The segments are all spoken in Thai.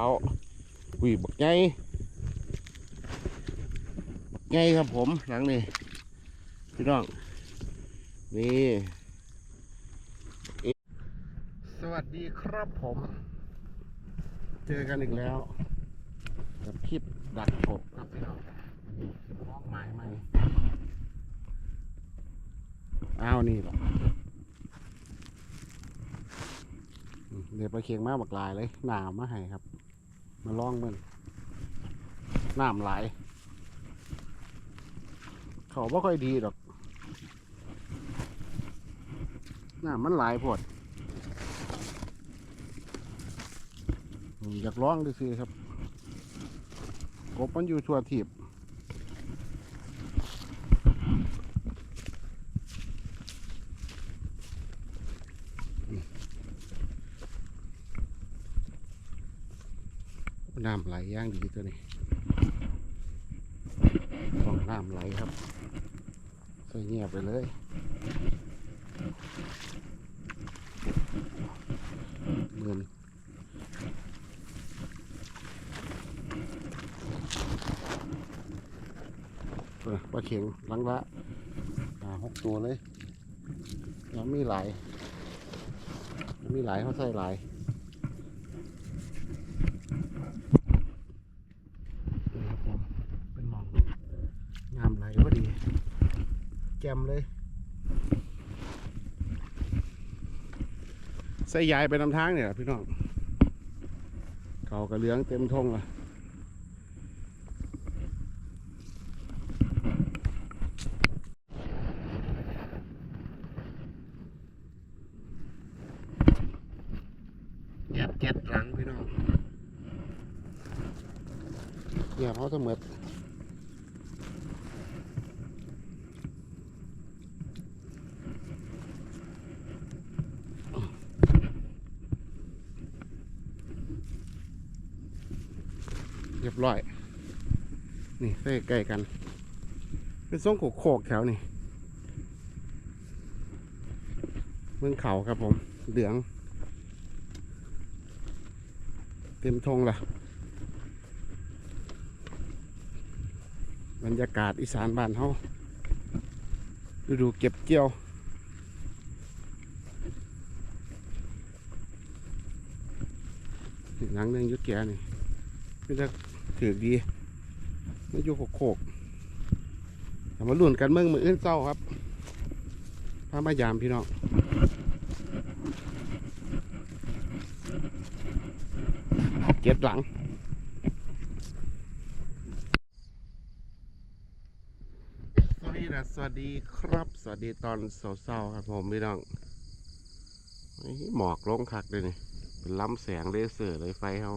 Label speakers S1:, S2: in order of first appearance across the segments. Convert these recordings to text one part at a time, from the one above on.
S1: เขาอุ้ยบักไงบักไงครับผมหลังนี้พี่น้องนี่สวัสดีครับผม เจอกันอีกแล้ว กับคลิปดักกบครับพี่น้องมอกหมายใหม่อ้าวนี่หรอเดี๋ยวไปเคียงมาบักลายเลยหนามมาให้ครับ มาล่องมันน้ำไหลเขาไม่ค่อยดีหรอกน้ำมันไหลพดอืมอยากร้องดูสิครับกบมันอยู่ชั่วทีบ น้ำไหลย่างดีตัวนี้ต้องน้ำไหลครับใส่เงียบไปเลยเงินเออปลาเข็งลังละหกตัวเลยยังมีหลายยังมีหลายเขาใส่หลายนี่ครับผมเป็นหมองงามไหลพอดี แจ่มเลยใส่ยายไปนำทางเนี่ยพี่น้องเขากระเหลืองเต็มทงละเหยียบเจ็ดหลังพี่น้องเหยียบเขาเสมอ เรียบร้อย นี่ใส่ใกล้กัน เป็นทรงโขกแถวนี่เมืองเขาครับผม เหลือง เต็มทงล่ะบรรยากาศอีสานบ้านเฮาฤดูเก็บเกี่ยวหลังหนึงอยุดแก่นี่ ไม่ได้ถือดีไม่อยู่โคกๆแต่มาลุ่นกันเมืองมืออื่นเศร้าครับพามายามพี่น้องเจ็ดหลังสวัสดีนะสวัสดีครับ สวัสดีตอนเช้าๆครับผมพี่น้องหมอกลงคักเลยนี่เป็นล้ำแสงเลเซอร์เลยไฟเขา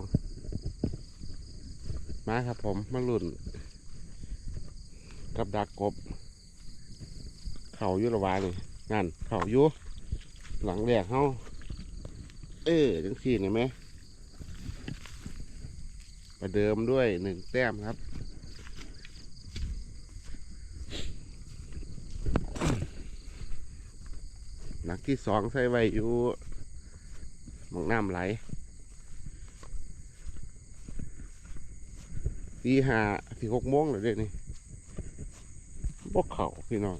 S1: มาครับผมมาลุ่น กับดักกบ เข่าอยุระวานี่นั่น เข่าอยุหลังแรกเขาเออจังสี่เห็นไหมประเดิมด้วยหนึ่งแต้มครับหลักที่สองใส่ไว้อยู่มองน้ำไหล ตีห้าสี่หกโมงเลยเด้นี่พวกเขาพี่น้อง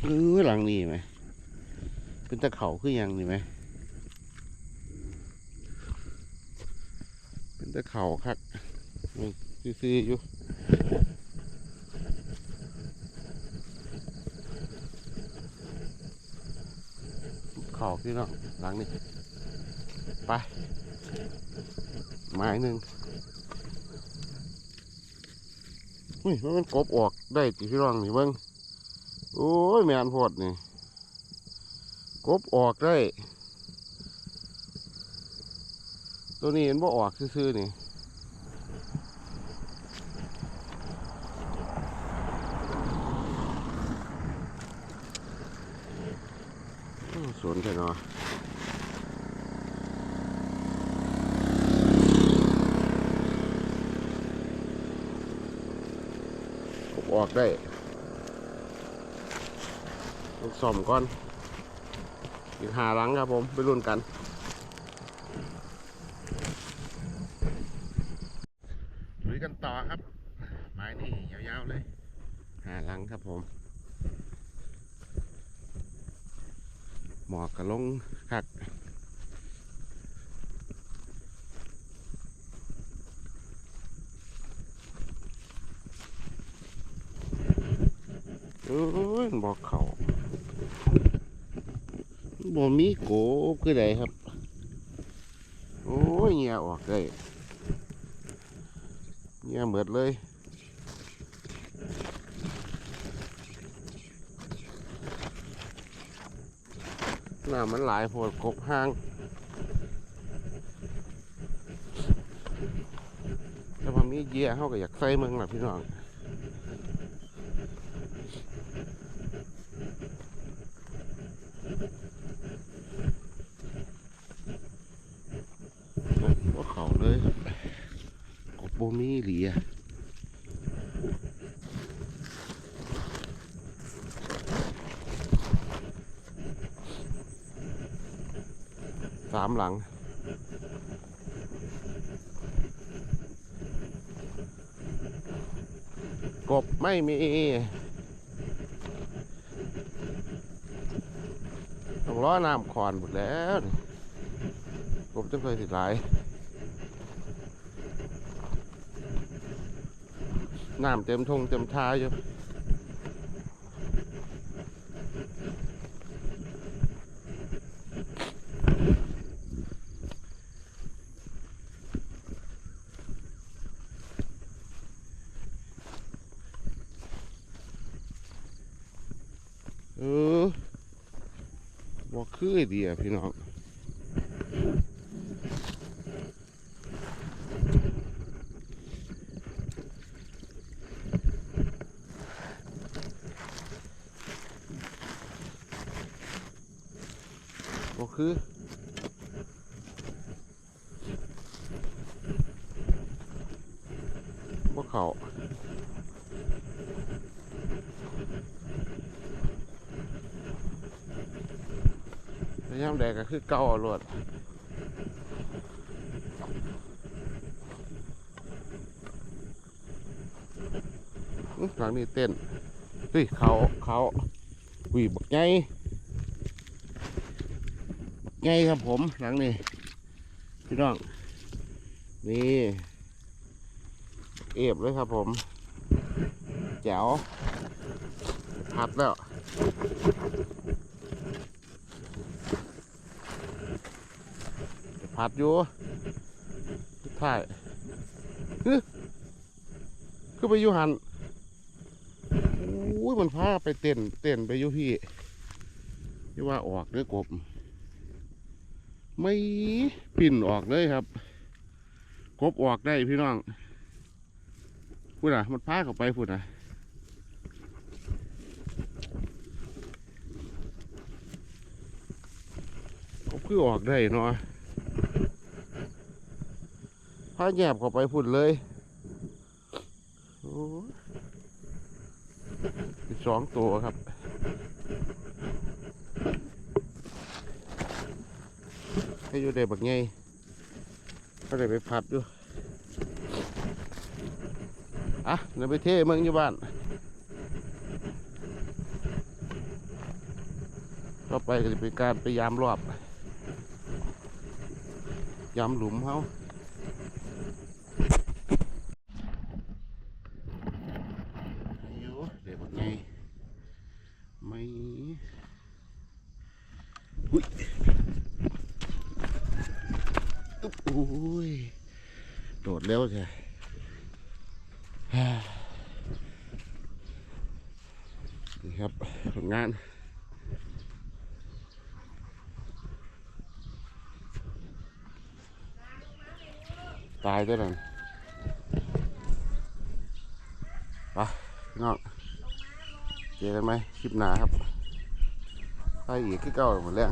S1: เออหลังนี้ไหมเป็นตะเขาคือหยังนี่ไหมเป็นตะเข่าคักนี่ซื้อๆอยู่เข่าพี่น้องหลังนี่ไปไม้หนึ่ง อุ้ยมันกบออกได้ติพี่น้องนี่เบิ้งโอ้ยแมนโพดนี่กบออกได้ ตัวนี้เห็นว่าออกซื่อๆนี่สวนแค่นอ อกได้ลูกสอมก่อน อีกหาหลังครับผม ไปรุ่นกัน ลุยกันต่อครับ ไม้นี่ยาวๆเลย หาหลังครับผม หมอกกระลงคัก บอกเขาบ่มีโกบคือใดครับ โอ้ยเงียออกเลยเงียเหมือดเลยน้ำมันหลายโพดกบห้างแต่พอมีเยี่ยเขาก็อยากใส่เมืองล่ะพี่น้อง ก็เขาเลยกบโบ มีหลียสามหลัง กบไม่มี ต้องล้อน้ำคอนหมดแล้ว กบจะเคยสิหลาย น้ำเต็มทงเต็มท้ายอยู่เออบ่คือเดียพี่น้อง คือบ่เขาพยายามแดกก็คือเก่าเอาลวดหลังนี้เต้นเฮ้ยเขาเขาอุ้ยบักใหญ่ ไงครับผมหลังนี้พี่น้องนี่เอฟเลยครับผมแจ๋วพัดแล้วพัดอยู่สุดท้ายฮึคือไปอยู่หันโอ้ยมันพาไปเต้นเต้นไปอยู่พี่ที่ว่าออกเด้อกบ ไม่ปิ่นออกเลยครับ กบออกได้พี่น้องพูดอะ มันพาเข้าไปพูดอะกบคือออกได้เนาะพาแยบเข้าไปพูดเลยโอ้สองตัวครับ ให้อยู่ได้บักไงก็ได้ไปพัดอยู่อะเดี๋ยวไปเทเมืองอยู่บ้านก็ไปก็จะเป็นการไปยามรอบยามหลุมเขาไม่อุ้ย อุ๊บอุ้ ยโดดเร็วใช่นี่ครับผลงานตายตัวนั้นไปพี่น้องเจอกันไหมคลิปหนาครับไปอีกคือเก่าหมดแล้ว